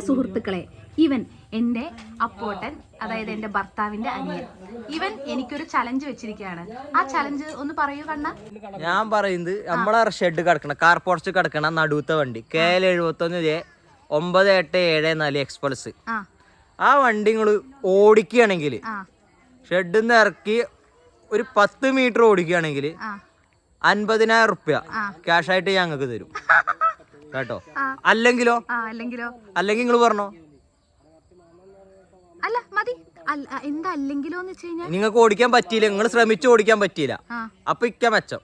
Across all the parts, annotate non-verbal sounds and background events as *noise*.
സുഹൃത്തുക്കളെ ഇവൻ എന്റെ അപ്പോട്ടൻ അതായത് എന്റെ ഭർത്താവിന്റെ അനിയൻ. ഇവൻ എനിക്കൊരു ചലഞ്ച് വെച്ചിരിക്കുകയാണ്. ആ ചലഞ്ച് ഒന്ന് പറയൂ കണ്ണ. ഞാൻ പറയുന്നത് നമ്മളെ ഷെഡ് കിടക്കണ കാർ പോർച്ച് കിടക്കണ നടുവത്തെ വണ്ടി. കെ എൽ എഴുപത്തൊന്ന് ജെ ഒമ്പത് എട്ട് ഏഴ് നാല് എക്സ്പ്രസ് ആ. വണ്ടി നിങ്ങൾ ഓടിക്കുകയാണെങ്കിൽ ഷെഡിൽ നിന്ന് ഇറക്കി ഒരു പത്ത് മീറ്റർ ഓടിക്കുകയാണെങ്കിൽ അൻപതിനായിരം റുപ്യ ക്യാഷ് ആയിട്ട് ഞങ്ങൾക്ക് തരും. *laughs* കേട്ടോ? അല്ലെങ്കിലോ? ആ അല്ലെങ്കിലോ? അല്ലെങ്കിൽ നിങ്ങൾ പറഞ്ഞോ? അല്ല മതി. അല്ല എന്താ അല്ലെങ്കിലോ എന്ന് വെച്ച് കഴിഞ്ഞാൽ നിങ്ങൾക്ക് ഓടിക്കാൻ പറ്റിയില്ല. നിങ്ങൾ ശ്രമിച്ചു ഓടിക്കാൻ പറ്റിയില്ല. അപ്പൊ ഇക്ക മെച്ചം.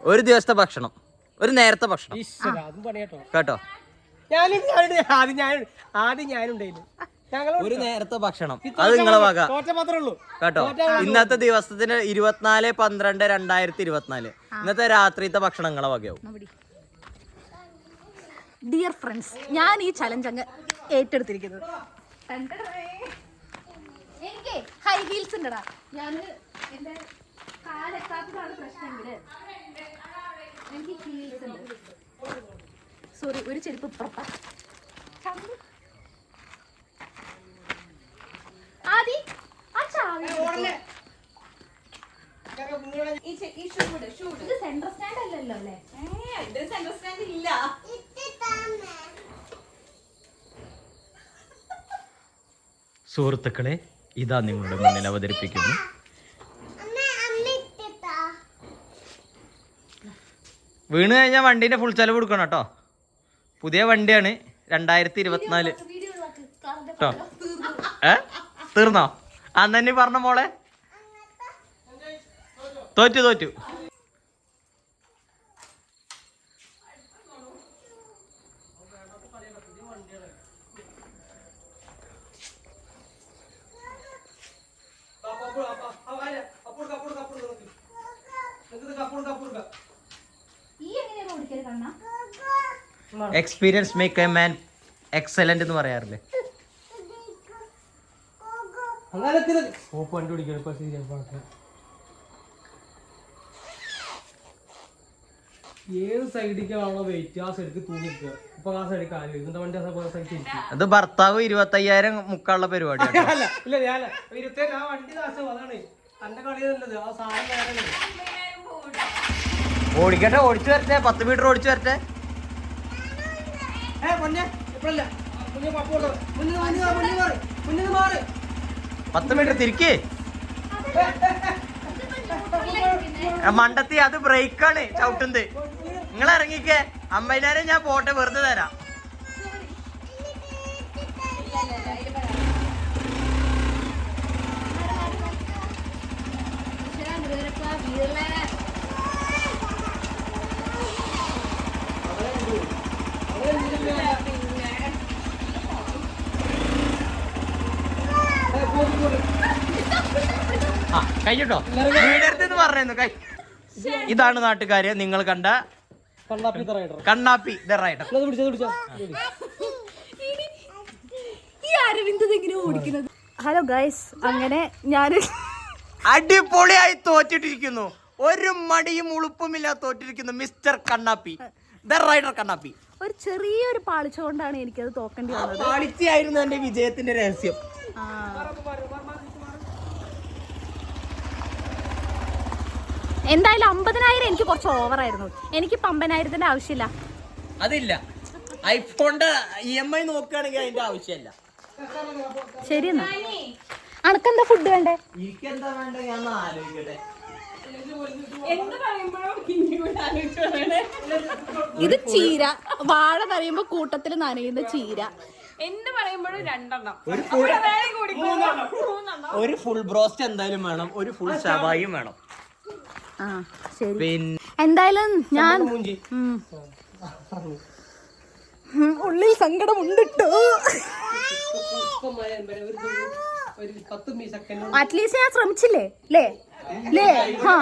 ഒരു ദിവസത്തെ ഭക്ഷണം. ഒരു നേരത്തെ ഭക്ഷണം. കേട്ടോ. ഒരു നേരത്തെ ഭക്ഷണം. അത് നിങ്ങളെ വക. തോറ്റ മാത്രമേ ഉള്ളൂ. കേട്ടോ? ഇന്നത്തെ ദിവസത്തിന് ഇരുപത്തിനാല് പന്ത്രണ്ട് രണ്ടായിരത്തി ഇരുപത്തിനാല്. ഇന്നത്തെ രാത്രിത്തെ ഭക്ഷണം നിങ്ങളെ വകയാവും. ഡിയർ ഫ്രണ്ട്സ് ഞാൻ ഈ ചലഞ്ച് അങ്ങ് ഏറ്റെടുത്തിരിക്കുന്നത് എനിക്ക് ഹൈ ഹീൽസ് ഉണ്ടടാ. ഞാൻ എന്റെ കാലെത്താത്തതാണ് പ്രശ്നമെങ്കിൽ എനിക്ക് ഹീൽസ് ഉണ്ട്. സോറി ഒരു ചെരുപ്പ് ഇപ്പുറത്താ ആദി ആ ചാവി ഷൂ ഇത് സെൻട്രൽ സ്റ്റാൻഡ് അല്ലല്ലോ അല്ലേ? സുഹൃത്തുക്കളെ ഇതാ നിങ്ങളുടെ മുന്നിൽ അവതരിപ്പിക്കുന്നു. വീണ് കഴിഞ്ഞാൽ വണ്ടീന്റെ ഫുൾ ചെലവ് കൊടുക്കണം കേട്ടോ. പുതിയ വണ്ടിയാണ് രണ്ടായിരത്തി ഇരുപത്തിനാല് കേട്ടോ ഏ? തീർന്നോ? അന്ന് തന്നെ പറഞ്ഞ മോളെ. തോറ്റു തോറ്റു. ഈ എങ്ങനെയാണ് കണ്ണാ experience make a man excellent എന്ന് പറയാറില്ലേ? അങ്ങനെ ഓപ്പ് വണ്ടി പിടിക്കണം ഇപ്പൊ ഏത് സൈഡിലേക്കാണോ വെയിറ്റ് ആ സൈഡിലേക്ക് തൂങ്ങി നിൽക്കുക. ഇപ്പൊ ആ സൈഡിൽ കാൽ ഇതിന്റെ വണ്ടി ആ സൈഡിൽ ഇരിക്കും. അത് ഭർത്താവ് ഇരുപത്തയ്യായിരം മുക്കാനുള്ള പരിപാടി അല്ല ഇല്ല ഞാൻ ഇരുപത്തേഴ് ആ വണ്ടി നാശം. അതാണ് തന്റെ കളി നല്ലത് ആ സാധനം വേറെ ഓടിക്കട്ടെ ഓടിച്ചു വരട്ടെ. പത്ത് മീറ്റർ ഓടിച്ചു വരട്ടെ. പത്ത് മീറ്റർ തിരിക്കേ. മണ്ടത്തി അത് ബ്രേക്കാണ് ചവിട്ടുന്നത്. നിങ്ങൾ ഇറങ്ങിക്കേ അമ്പതിനായിരം ഞാൻ പോട്ടെ വെറുതെ തരാം. കൈ കഴിഞ്ഞിട്ടോ? വീടെടുത്തെന്ന് പറഞ്ഞു കൈ. ഇതാണ് നാട്ടുകാര് നിങ്ങൾ കണ്ട കണ്ണാപ്പി റൈഡർ കണ്ണാപ്പി ദ റൈഡർ അത് പിടിച്ചത് പിടിച്ചോ. ഈ അരവിന്ദ് എങ്ങനെ ഓടിക്കുന്നത്? ഹലോ ഗൈസ് അങ്ങനെ ഞാൻ അടിപൊളിയായി തോറ്റിട്ടിരിക്കുന്നു. ഒരു മടിയും ഉളുപ്പുമില്ല തോറ്റിരിക്കുന്നു mister Kannappi. The rider Kannappi. ഒരു ചെറിയൊരു പാളിച്ച കൊണ്ടാണ് എനിക്കത് തോക്കേണ്ടി വന്നത്. പാളിച്ചയായിരുന്നു എന്റെ വിജയത്തിന്റെ രഹസ്യം. എന്തായാലും അമ്പതിനായിരം എനിക്ക് കുറച്ച് ഓവറായിരുന്നു. എനിക്ക് അമ്പതിനായിരത്തിന്റെ ആവശ്യമില്ല. അതില്ല. ഐഫോണിന്റെ ഇ എം ഐ നോക്കുകയാണെങ്കിൽ അതിന്റെ ആവശ്യമില്ല. ശരി എന്നാ. അനക്കെന്താ ഫുഡ് വേണ്ടേ? എനിക്കെന്താ വേണ്ട? ഞാൻ ആലോചിക്കട്ടെ. ഇത് ചീര. വാഴ പറയുമ്പോ കൂട്ടത്തിൽ നനയുന്ന ചീര. എന്ത് പറയുമ്പോഴും രണ്ടെണ്ണം. ഒരു ഫുൾ വേറെ കൂടി മൂന്നെണ്ണം. ഒരു ഫുൾ ബ്രോസ്റ്റ് എന്തായാലും വേണം. ഒരു ഫുൾ ഷവായും വേണം. ആ ശരി. എന്തായാലും ഞാൻ ഉള്ളിൽ സങ്കടമുണ്ട് അറ്റ്ലീസ്റ്റ് ഞാൻ ശ്രമിച്ചില്ലേ? ലേ ലേ ഹാ.